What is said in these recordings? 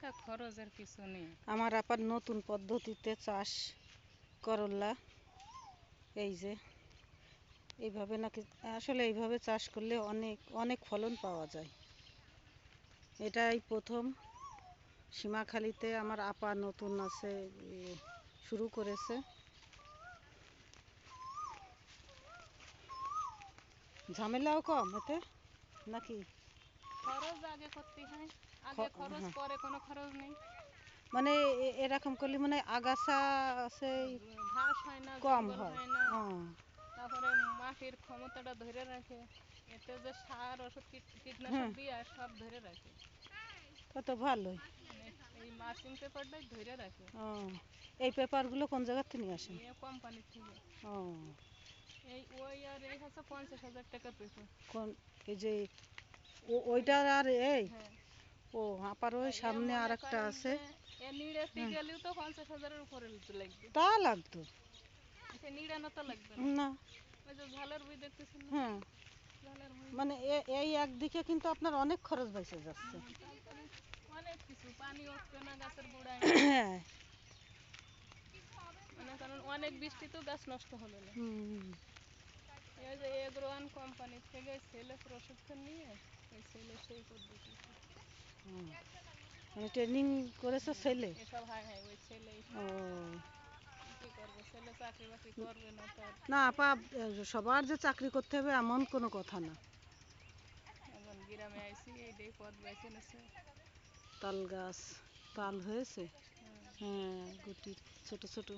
তা খরচের কিছু নেই। আমার আপার নতুন পদ্ধতিতে চাষ করল্লা এই যে এইভাবে নাকি আসলে এইভাবে চাষ করলে অনেক অনেক ফলন পাওয়া যায়। এটাই প্রথম। সীমাখালিতে আমার আপা নতুন আছে শুরু করেছে। ঝামেলাও কম এতে নাকি? খরচ আগে করতে হয়। আগে খরচ হ্যাঁ। পরে কোনো খরচ নেই। মানে এরকম করলে মানে আগাছা আছে ঘাস হয় না কম হয়। তারপরে মাটির ক্ষমতাটা ধরে রাখে। এতে যে সার ওষুধ কীটনাশক হুম। দিয়ে সব ধরে রাখে। তা তো ভালোই। মানে এই মার্কিং পেপারটাই ধরে রাখে। ও এই পেপারগুলো কোন জায়গা থেকে নিয়ে আসেন? নিয়ে কোম্পানির থেকে। ও। এই ওই আর এই হচ্ছে পঞ্চাশ হাজার টাকার পেপার কোন এই যে ওইটার আর এই? হ্যাঁ। ও আপার ওই সামনে আর একটা আছে তো লাগতো। লাগবে না। হ্যাঁ। মানে এই একদিকে কিন্তু আপনার অনেক খরচ বেঁচে যাচ্ছে। অনেক কিছু পানি উঠবে না গাছের গোড়ায়। হ্যাঁ। মানে কারণ অনেক বৃষ্টিতেও গাছ নষ্ট হবে না। এই যে এগ্রোয়ান কোম্পানি থেকে ছেলে প্রশিক্ষণ নিয়ে ওই ছেলে সেই পদ্ধতি। মানে ট্রেনিং করেছে ছেলে? ও। না আপা সবার যে চাকরি করতে হবে এমন কোনো কথা না। তাল গাছ তাল হয়েছে? হ্যাঁ গুটি ছোট ছোট।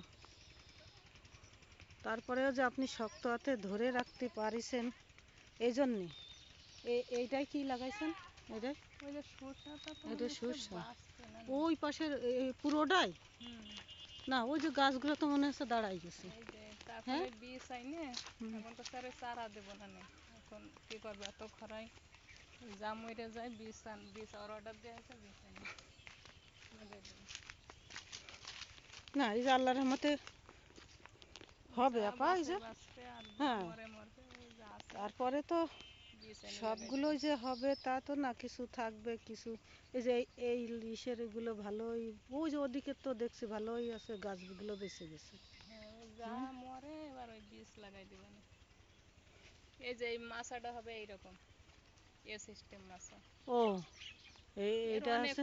তারপরেও যে আপনি শক্ত হাতে ধরে রাখতে পারিছেন এই জন্যে এইটাই কি লাগাইছেন? ওই এটা সরষা। পাশের পুরোটাই? না ওই যে গাছগুলো তো মনে হচ্ছে দাঁড়াই গেছে। এই তারপরে বীজ আইনে এখন তো স্যারে চারা দেবো না এখন কি করবে এত খরাই যা মরে যায় বীজ আন বীজ আর অর্ডার দেওয়া আছে বীজ আনি না এই যে আল্লাহর রহমতে হবে আপা এই যে হ্যাঁ। তারপরে তো সবগুলোই যে হবে তা তো না কিছু থাকবে কিছু এই যে এই- ইসের এগুলো ভালোই ওই যে ওদিকে তো দেখছি ভালোই আছে গাছগুলো বেঁচে গেছে লাগাই। হ্যাঁ, যা মরে এবার ওই বীজ লাগাই দিবে না। এই যে এই মাছাটা হবে এইরকম এ সিস্টেম মাছা। ও এই এটা আছে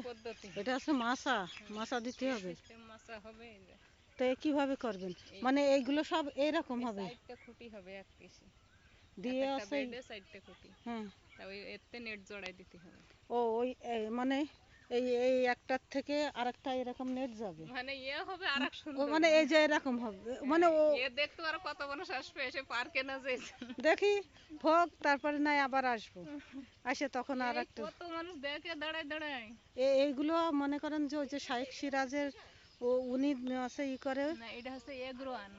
এটা আছে মাছা মাছা দিতে হবে। সিস্টেম মাছা হবে এই যে। তো কীভাবে করবেন? মানে এইগুলো সব এইরকম হবে? খুঁটি হবে এক পিসি দিয়ে আছে সাইডটা খুঁটি হ্যাঁ তা ওই এতে নেট জড়াই দিতে হবে ও ওই মানে এই এই একটার থেকে আরেকটা এরকম নেট যাবে। মানে ইয়ে হবে সুন্দর মানে এই যে এরকম হবে। মানে ও এ দেখতে আরও কত মানুষ আসবে এসে পার্কে না যে দেখি হোক তারপরে নাই আবার আসব। আসে তখন আর একটা কত মানুষ দেখে দাঁড়ায় দাঁড়ায়। এইগুলো মনে করেন যে ওই যে শাইখ সিরাজের ও উনি আছে ই করে। না এটা হচ্ছে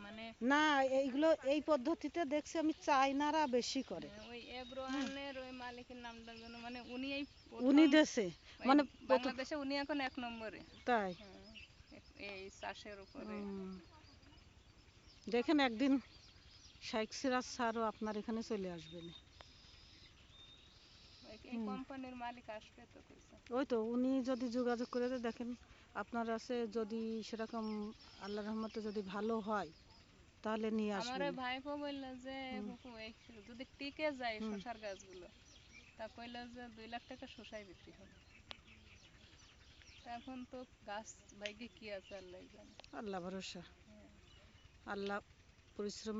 মানে না এইগুলো এই পদ্ধতিতে দেখছি আমি চাইনারা বেশি করে। ওই এগ্রোয়ানের ওই মালিকের নামটা যেন মানে উনি এই উনি দেশে মানে বাংলাদেশে উনি এখন এক নম্বরে। তাই? হ্যাঁ, এই চাষের উপরে। দেখেন একদিন শাইখ সিরাজ স্যারও আপনার এখানে চলে আসবেন। এই- কোম্পানির মালিক আসবে তো ওই তো উনি যদি যোগাযোগ করে দেখেন আপনার আছে যদি সেরকম আল্লাহ রহমতে যদি ভালো হয় তাহলে নিয়ে আমার আসবেন। ওই ভাইপো বলল যে হুকু এই যদি টিকে যায় শসার গাছগুলো তা কইল যে দুই লাখ টাকা শসাই বিক্রি হবে। এখন তো গাছ ভাইকে কি আছে আল্লাহ জানে। আল্লাহ ভরসা। আল্লাহ পরিশ্রম